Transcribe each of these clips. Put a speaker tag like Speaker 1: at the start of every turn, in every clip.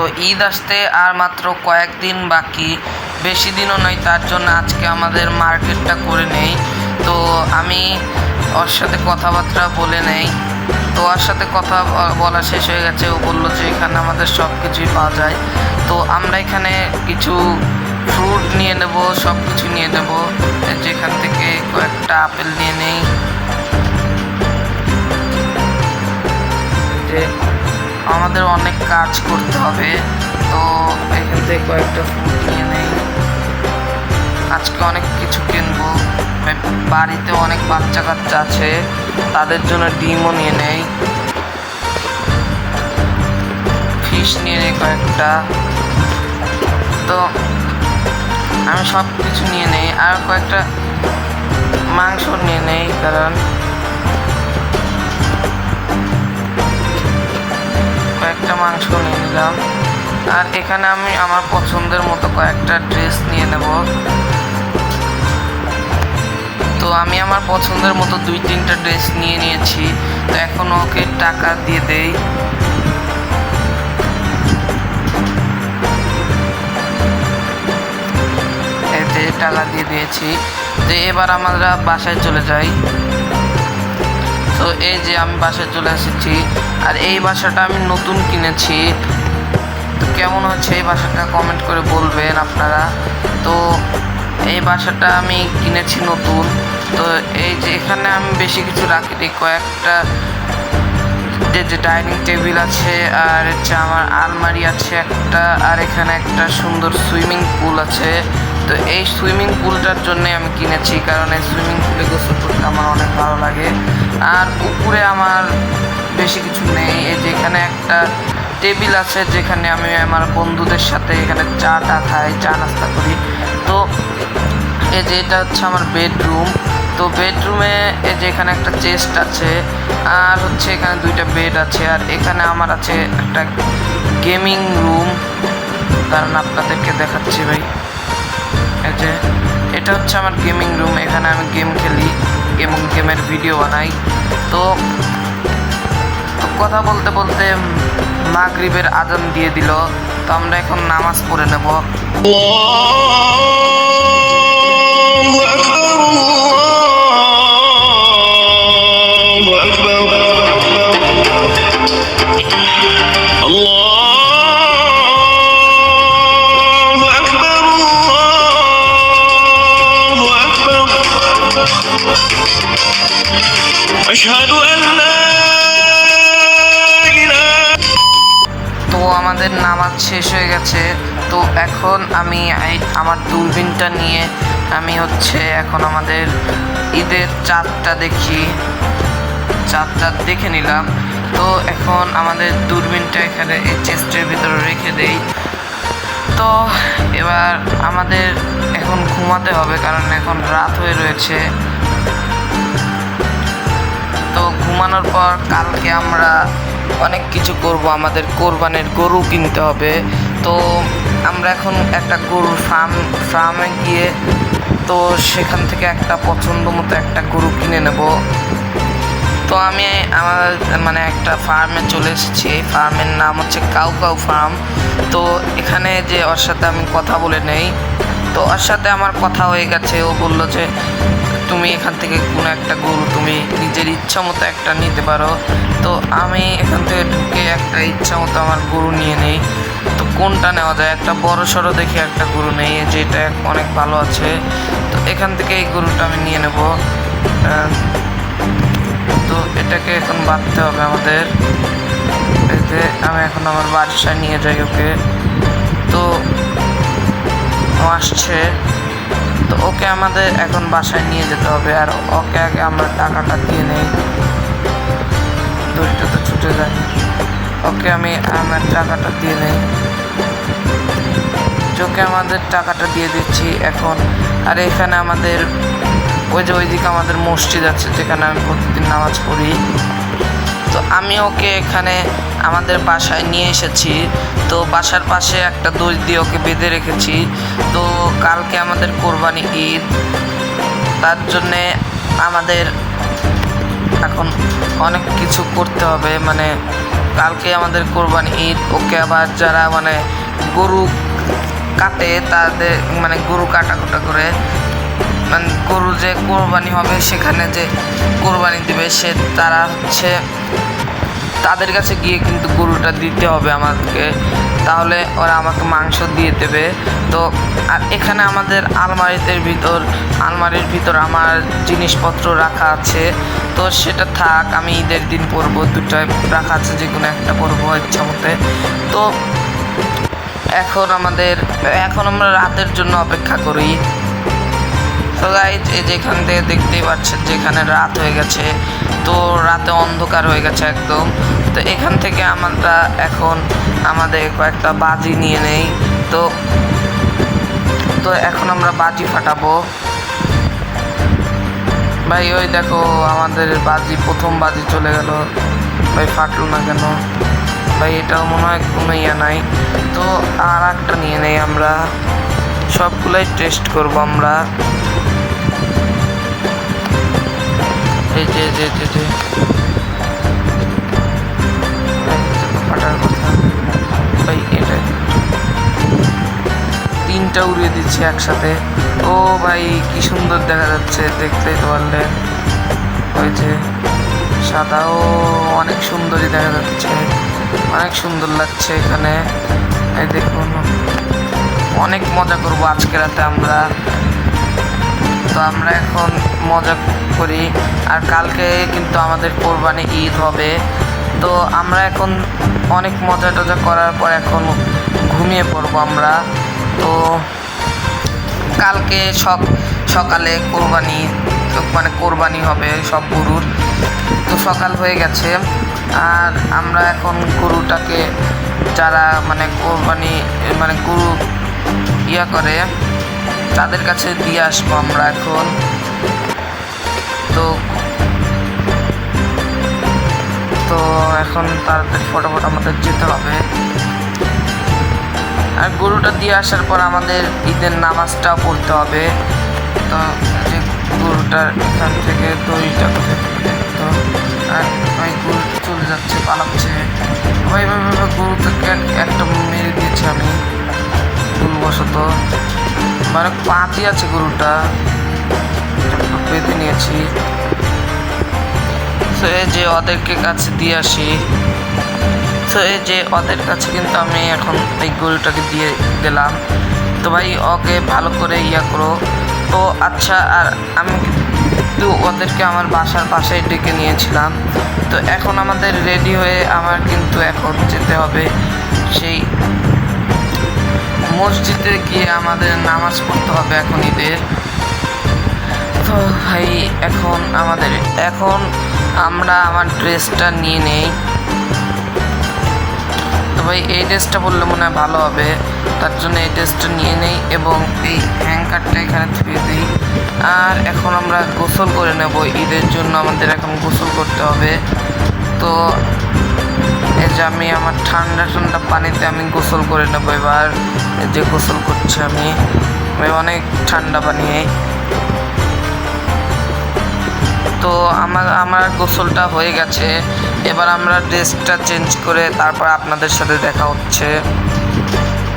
Speaker 1: তো ঈদ আসতে আর মাত্র কয়েকদিন বাকি। বেশি দিনও নয়, তার জন্য আজকে আমাদের মার্কেটটা করে নেই। তো আমি ওর সাথে কথাবার্তা বলে নেই। তো ওর সাথে কথা বলা শেষ হয়ে গেছে। ও বলল যে এখানে আমাদের সব কিছুই পাওয়া যায়। তো আমরা এখানে কিছু ফ্রুট নিয়ে নেব সব কিছু নিয়ে নেব। যেখান থেকে কয়েকটা আপেল নিয়ে নেই। আমাদের অনেক কাজ করতে হবে। তো এখান থেকে কয়েকটা ফুল নিয়ে নেই। আজকে অনেক কিছু কিনবো। বাড়িতে অনেক বাচ্চা কাচ্চা আছে। তাদের জন্য ডিমও নিয়ে নেই। ফিশ নিয়ে নেই কয়েকটা। তো আমি সব কিছু নিয়ে নেই। আর কয়েকটা মাংস নিয়ে নেই, কারণ কয়েকটা মাংস নিয়ে নিলাম। আর এখানে আমি আমার পছন্দের মতো কয়েকটা ড্রেস নিয়ে নেব। তো আমি আমার পছন্দের মতো দুই তিনটা ড্রেস নিয়ে নিয়েছি। তো এখন ওকে টাকা দিয়ে দেই। টাকা দিয়ে দিয়েছি। তো এবার আমরা বাসায় চলে যাই। তো এই যে আমি বাসায় চলে এসেছি, আর এই বাসাটা আমি নতুন কিনেছি। তো কেমন হচ্ছে এই বাসাটা কমেন্ট করে বলবেন আপনারা। তো এই বাসাটা আমি কিনেছি নতুন। তো এই যে এখানে আমি বেশি কিছু রাখিনি, কয়েকটা যে যে ডাইনিং টেবিল আছে, আর হচ্ছে আমার আলমারি আছে একটা, আর এখানে একটা সুন্দর সুইমিং পুল আছে। তো এই সুইমিং পুলটার জন্য আমি কিনেছি, কারণ এই সুইমিং পুলে গোসল করতে আমার অনেক ভালো লাগে। আর উপরে আমার বেশি কিছু নেই। এই যে এখানে একটা টেবিল আছে, যেখানে আমি আমার বন্ধুদের সাথে এখানে চাটা খাই, চা নাস্তা করি। তো এই যে এটা হচ্ছে আমার বেডরুম। তো বেডরুমে এই যে এখানে একটা চেস্ট আছে, আর হচ্ছে এখানে দুইটা বেড আছে, আর এখানে আমার আছে একটা গেমিং রুম। কারণ আপনাদেরকে দেখাচ্ছি ভাই। যে, এটা হচ্ছে আমার গেমিং রুম এখানে আমি গেম খেলি এবং গেমের ভিডিও বানাই। তো কথা বলতে বলতে মাগরিবের আজান দিয়ে দিল। তো আমরা এখন নামাজ পড়ে নেব। শেষ হয়ে গেছে। তো এখন আমি আমার দূরবীনটা নিয়ে আমি হচ্ছে এখন আমাদের ঈদের চাঁদটা দেখি। চাঁদটা দেখে নিলাম। তো এখন আমাদের দূরবীনটা এখানে এই চেস্টের ভিতরে রেখে দেই। তো এবার আমাদের এখন ঘুমাতে হবে কারণ এখন রাত হয়ে রয়েছে। তো ঘুমানোর পর কালকে আমরা অনেক কিছু করব, আমাদের কোরবানের গরু কিনতে হবে। তো আমরা এখন একটা গরুর ফার্ম, ফার্মে গিয়ে তো সেখান থেকে একটা পছন্দ মতো একটা গরু কিনে নেব। তো আমি আমার মানে একটা ফার্মে চলে এসেছি। এই ফার্মের নাম হচ্ছে কাউ কাউ ফার্ম। তো এখানে যে ওর সাথে আমি কথা বলে নেই। তো ওর সাথে আমার কথা হয়ে গেছে। ও বলল যে তুমি এখান থেকে কোনো একটা গরু তুমি নিজের ইচ্ছা মতো একটা নিতে পারো। তো আমি এখান থেকে ঢুকে একটা ইচ্ছা মতো আমার গরু নিয়ে নেই। তো কোনটা নেওয়া যায়? একটা বড় সড়ো দেখে একটা গরু নেই, যেটা অনেক ভালো আছে। তো এখান থেকে এই গরুটা আমি নিয়ে নেব। তো এটাকে এখন বাঁধতে হবে আমাদের। এতে আমি এখন আমার বাসায় নিয়ে যাই ওকে। তো আসছে। তো ওকে আমাদের এখন বাসায় নিয়ে যেতে হবে আর ওকে আগে আমরা টাকাটা দিয়ে নেই। দড়িটা তো ছুটে যায়। ওকে আমি আমার টাকাটা দিয়ে নেই। ওকে আমাদের টাকাটা দিয়ে দিচ্ছি এখন। আর এখানে আমাদের ওই যে ওইদিকে আমাদের মসজিদ আছে, যেখানে আমি প্রতিদিন নামাজ পড়ি। তো আমি ওকে এখানে আমাদের বাসায় নিয়ে এসেছি। তো বাসার পাশে একটা দড়ি দিয়ে ওকে বেঁধে রেখেছি। তো কালকে আমাদের কোরবানি ঈদ। তার জন্যে আমাদের এখন অনেক কিছু করতে হবে। মানে কালকে আমাদের কোরবানি ঈদ। ওকে আবার যারা মানে গরু কাটে তাদের মানে গরু কাটাকুটা করে। মানে গরু যে কোরবানি হবে, সেখানে যে কোরবানি দেবে, সে তারা হচ্ছে তাদের কাছে গিয়ে কিন্তু গরুটা দিতে হবে আমাকে। তাহলে ওরা আমাকে মাংস দিয়ে দেবে। তো, আর এখানে আমাদের আলমারিতে ভিতর, আলমারির ভিতর আমার জিনিসপত্র রাখা আছে। তো সেটা থাক, আমি ঈদের দিন পরবো, দুটায় রাখা আছে, যে কোনো একটা পরবো ইচ্ছা মতে। তো, এখন আমাদের, এখন আমরা রাতের জন্য অপেক্ষা করি। তো গাইজ এই যে এখান থেকে দেখতেই পাচ্ছেন যে এখানে রাত হয়ে গেছে। তো রাতে অন্ধকার হয়ে গেছে একদম। তো এখান থেকে আমরা এখন আমাদের কয়েকটা বাজি নিয়ে নেই। তো তো এখন আমরা বাজি ফাটাবো। ভাই, ওই দেখো আমাদের বাজি, প্রথম বাজি চলে গেল। ভাই, ফাটলো না কেন? ভাই, এটাও মনে হয় কোনো ইয়ে নাই। তো আর একটা নিয়ে নেই আমরা। সবগুলোই টেস্ট করব আমরা। এই যে যে যে। যে এই তো ফাটার তিনটা উড়িয়ে দিচ্ছে একসাথে। ও ভাই, কি সুন্দর দেখা যাচ্ছে, দেখতেই তো পারলেন। ওই যে সাদা অনেক সুন্দরই দেখা যাচ্ছে। অনেক সুন্দর লাগছে এখানে। এই দেখুন, অনেক মজা করব আজকে রাতে আমরা। তো আমরা এখন মজা করি। আর কালকে কিন্তু আমাদের কোরবানি ঈদ হবে। তো আমরা এখন অনেক মজা টজা করার পর এখন ঘুমিয়ে পড়ব আমরা। তো কালকে সক সকালে কোরবানি মানে কোরবানি হবে সব গরুর। তো সকাল হয়ে গেছে। আর আমরা এখন গরুটাকে যারা মানে কোরবানি মানে গরু ইয়া করে তাদের কাছে দিয়ে আসব আমরা এখন। তো তো এখন তাড়াতাড়ি ফটাফট আমাদের যেতে হবে। আর গরুটা দিয়ে আসার পর আমাদের ঈদের নামাজটাও পড়তে হবে। তো যে গরুটার এখান থেকে দড়িটা দেখতো আর ওই গরু চলে যাচ্ছে পালাচ্ছে। ভাই ভাই ভাই, গরুটাকে একটা মেরে দিয়েছি আমি। ভুলবশত মানে পাঁচই আছে গরুটা। পেতে নিয়েছি। তো এই যে ওদেরকে কাছে দিয়ে আসি। তো এই যে ওদের কাছে কিন্তু আমি এখন এই গরুটাকে দিয়ে দিলাম। তো ভাই, ওকে ভালো করে ইয়া করো। তো আচ্ছা আর আমি কিন্তু ওদেরকে আমার বাসার পাশেই ডেকে নিয়েছিলাম। তো এখন আমাদের রেডি হয়ে আমার কিন্তু এখন যেতে হবে। সেই মসজিদে গিয়ে আমাদের নামাজ পড়তে হবে এখন ঈদের। তো ভাই, এখন আমাদের, এখন আমরা আমার ড্রেসটা নিয়ে নেই। তো ভাই, এই ড্রেসটা বললে মনে হয় ভালো হবে। তার জন্য এই ড্রেসটা নিয়ে নেই এবং এই হ্যাঙ্কারটা এখানে থুয়ে দিই। আর এখন আমরা গোসল করে নেব। ঈদের জন্য আমাদের এখন গোসল করতে হবে। তো এই যে আমি আমার ঠান্ডা ঠান্ডা পানিতে আমি গোসল করে নেব এবার। যে গোসল করছি আমি। আমি অনেক ঠান্ডা পানি। তো আমার আমার গোসলটা হয়ে গেছে। এবার আমরা ড্রেসটা চেঞ্জ করে তারপর আপনাদের সাথে দেখা হচ্ছে।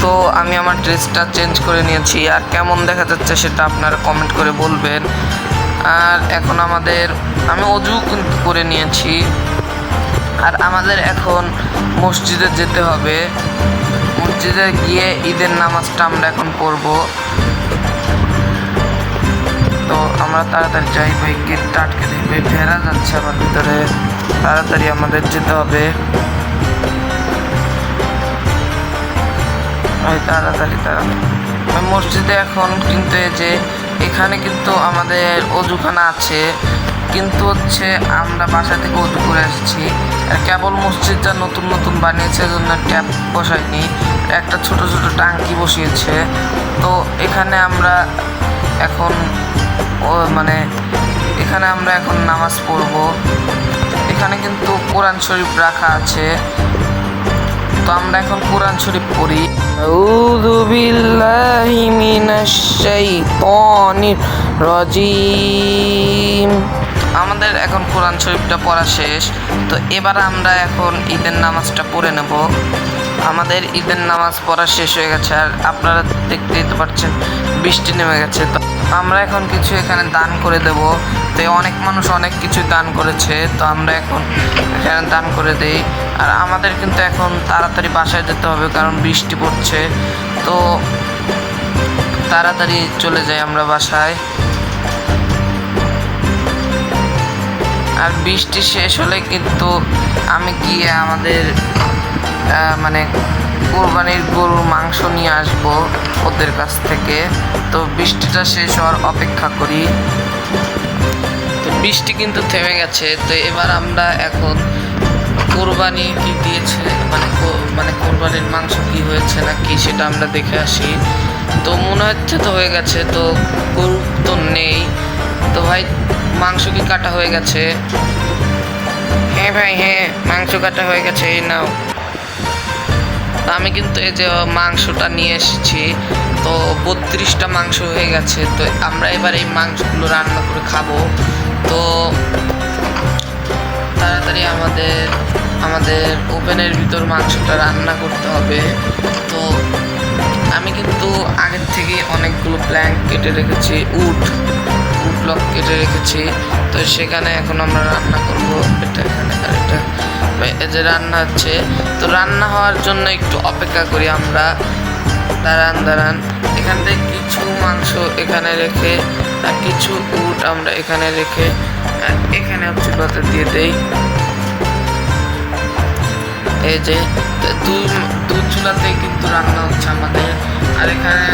Speaker 1: তো আমি আমার ড্রেসটা চেঞ্জ করে নিয়েছি। আর কেমন দেখা যাচ্ছে সেটা আপনারা কমেন্ট করে বলবেন। আর এখন আমাদের, আমি অজু কিন্তু করে নিয়েছি। আর আমাদের এখন মসজিদে যেতে হবে। মসজিদে গিয়ে ঈদের নামাজটা আমরা এখন পড়ব। তো আমরা তাড়াতাড়ি যাই ভাই গেটটা আটকে ভাই। ফেরা যাচ্ছে আমার ভিতরে। তাড়াতাড়ি আমাদের যেতে হবে। ভাই, তাড়াতাড়ি তাড়াতাড়ি। মসজিদে এখন কিন্তু এই যে, এখানে কিন্তু আমাদের অজুখানা আছে। কিন্তু হচ্ছে আমরা বাসা থেকে অজু করে আর কেবল মসজিদটা নতুন নতুন বানিয়েছে জন্য ট্যাপ বসায়নি। একটা ছোট ছোট টাঙ্কি বসিয়েছে। তো এখানে আমরা এখন মানে এখানে আমরা এখন নামাজ পড়ব। এখানে কিন্তু কোরআন শরীফ রাখা আছে। তো আমরা এখন কোরআন শরীফ পড়ি। আউযু বিল্লাহি মিনাশ শাইতানির রাজিম। আমাদের এখন কোরআন শরীফটা পড়া শেষ। তো এবার আমরা এখন ঈদের নামাজটা পড়ে নেব। আমাদের ঈদের নামাজ পড়া শেষ হয়ে গেছে আর আপনারা দেখতেই তো পারছেন বৃষ্টি নেমে গেছে। তো আমরা এখন কিছু এখানে দান করে দেব। তো অনেক মানুষ অনেক কিছু দান করেছে। তো আমরা এখন এখানে দান করে দেই। আর আমাদের কিন্তু এখন তাড়াতাড়ি বাসায় যেতে হবে কারণ বৃষ্টি পড়ছে। তো তাড়াতাড়ি চলে যাই আমরা বাসায়। আর বৃষ্টি শেষ হলে কিন্তু আমি গিয়ে আমাদের মানে কোরবানির গরুর মাংস নিয়ে আসব ওদের কাছ থেকে। তো বৃষ্টিটা শেষ হওয়ার অপেক্ষা করি। তো বৃষ্টি কিন্তু থেমে গেছে। তো এবার আমরা এখন কোরবানি কি দিয়েছে মানে মানে কোরবানির মাংস কি হয়েছে না কি সেটা আমরা দেখে আসি। তো মনে হচ্ছে তো হয়ে গেছে, তো গরু তো নেই। তো ভাই মাংস কি কাটা হয়ে গেছে? হ্যাঁ ভাই হ্যাঁ মাংস কাটা হয়ে গেছে, এই নাও। আমি কিন্তু এই যে মাংসটা নিয়ে এসেছি, তো বত্রিশটা মাংস হয়ে গেছে, তো আমরা এবার এই মাংসগুলো রান্না করে খাব। তো তাড়াতাড়ি আমাদের আমাদের ওভেনের ভিতর মাংসটা রান্না করতে হবে। তো আমি কিন্তু আগের থেকে অনেকগুলো প্ল্যাঙ্ক কেটে রেখেছি উড ব্লক কেটে রেখেছি। তো সেখানে এখন আমরা রান্না করব এটা এখানে আর এটা। যে রান্না হচ্ছে, তো রান্না হওয়ার জন্য একটু অপেক্ষা করি আমরা। দাঁড়ান দাঁড়ান। এখান থেকে কিছু মাংস এখানে রেখে আর কিছু উট আমরা এখানে রেখে এখানে চুলাতে দিয়ে দেই। এই যে, তো দুই দুই চুলাতেই কিন্তু রান্না হচ্ছে আমাদের। আর এখানে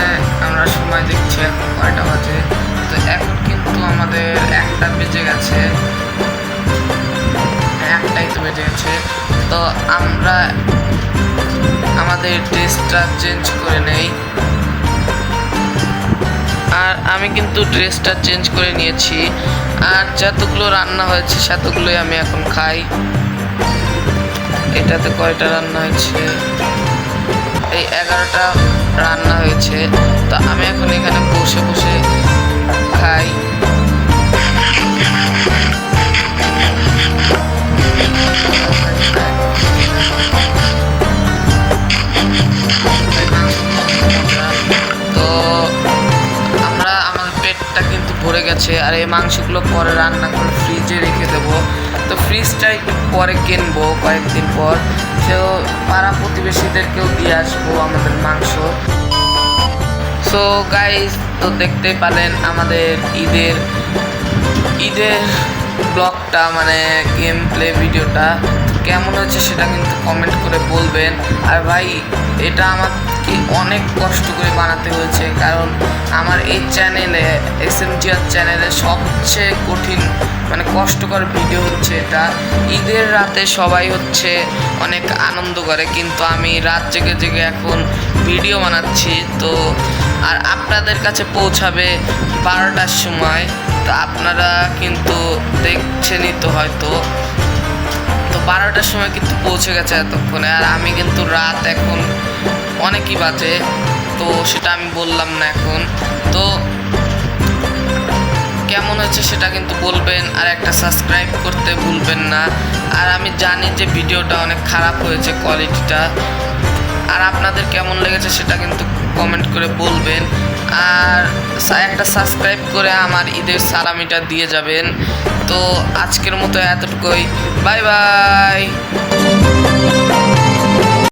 Speaker 1: আমরা সময় দেখছি এখন কয়টা বাজে? তো এখন আমাদের একটা বেজে গেছে। একটাই তো বেজে গেছে। তো আমরা আমাদের ড্রেসটা চেঞ্জ করে নেই। আর আমি কিন্তু ড্রেসটা চেঞ্জ করে নিয়েছি। আর যতগুলো রান্না হয়েছে, সেতগুলোই আমি এখন খাই। এটাতে কয়টা রান্না হয়েছে? এই এগারোটা রান্না হয়েছে। তো আমি এখন এখানে বসে বসে খাই। গেছে, আর এই মাংসগুলো পরে রান্না করে ফ্রিজে রেখে দেবো। তো ফ্রিজটা একটু পরে কিনবো, কয়েকদিন পর। সেও পাড়া প্রতিবেশীদেরকেও দিয়ে আসব আমাদের মাংস। সো গাইস তো দেখতে পারেন আমাদের ঈদের ঈদের ব্লগটা মানে গেম প্লে ভিডিওটা কেমন হচ্ছে সেটা কিন্তু কমেন্ট করে বলবেন। আর ভাই, এটা আমাকে অনেক কষ্ট করে বানাতে হয়েছে, কারণ আমার এই চ্যানেলে এস এম চ্যানেলে সবচেয়ে কঠিন মানে কষ্টকর ভিডিও হচ্ছে এটা। ঈদের রাতে সবাই হচ্ছে অনেক আনন্দ করে, কিন্তু আমি রাত জেগে জেগে এখন ভিডিও বানাচ্ছি। তো, আর আপনাদের কাছে পৌঁছাবে বারোটার সময়। আপনারা কিন্তু দেখছেনই তো হয়তো। তো বারোটার সময় কিন্তু পৌঁছে গেছে এতক্ষণে। আর আমি কিন্তু রাত এখন অনেকই বাজে, তো সেটা আমি বললাম না এখন। তো কেমন হয়েছে সেটা কিন্তু বলবেন, আর একটা সাবস্ক্রাইব করতে ভুলবেন না। আর আমি জানি যে ভিডিওটা অনেক খারাপ হয়েছে কোয়ালিটিটা আর আপনাদের কেমন লেগেছে সেটা কিন্তু কমেন্ট করে বলবেন। আর একটা সাবস্ক্রাইব করে আমার ঈদের সালামিটা দিয়ে যাবেন। তো আজকের মতো এতটুকুই। Bye bye!